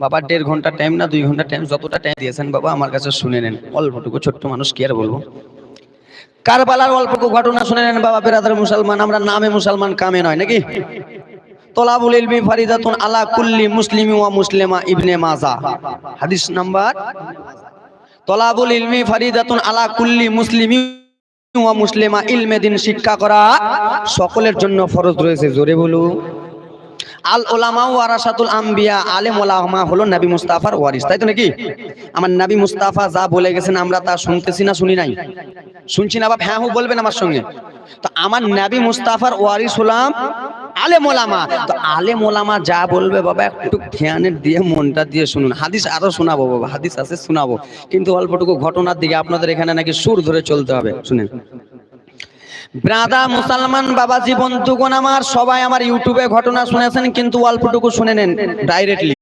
বাবা, দেড় ঘণ্টা টাইম না, দুই ঘণ্টা টাইম যতটা টাইম দিয়েছেন বাবা, আমার কাছে শুনে নেন। অল্পটুকু ছোট্ট মানুষ কি আর বলব। কারবালার অল্পটুকু ঘটনা শুনে নেন বাবা, বেরাদার মুসলমান, আমরা নামে মুসলমান, কামে নয়, নাকি? তলাবুল ইলমি ফারিদাতুন আলা কুল্লি মুসলিমি ওয়া মুসলিমা ইবনে মাজা। হাদিস নাম্বার? তলাবুল ইলমি ফারিদাতুন আলা কুল্লি মুসলিমি মুসলিমা ইলমে দিন শিক্ষা করা সকলের জন্য ফরজ রয়েছে, জোরে বলু নবী মুস্তাফার ওয়ারিস তাই তো নাকি? আমার নবী মুস্তাফা যা বলে গেছেন আমরা তা শুনতেছি না, শুনি নাই? শুনছি না বাপ হ্যাঁ হু বলবেন আমার সঙ্গে। তো আমার নবী মুস্তাফার ওয়ারিস হলাম আলেম মোলামা তো আলে মোলামা যা বলবে বাবা, একটু খেয়ানের দিয়ে, মনটা দিয়ে শুনুন। হাদিস আরও শোনাবো বাবা, হাদিস আছে, শোনাবো। কিন্তু অল্পটুকু ঘটনার দিকে আপনাদের এখানে নাকি সুর ধরে চলতে হবে। শুনেন। ব্রাদা মুসলমান বাবা জীবন দুগুণ আমার, সবাই আমার ইউটিউবে ঘটনা শুনেছেন, কিন্তু অল্পটুকু শুনে নেন ডাইরেক্টলি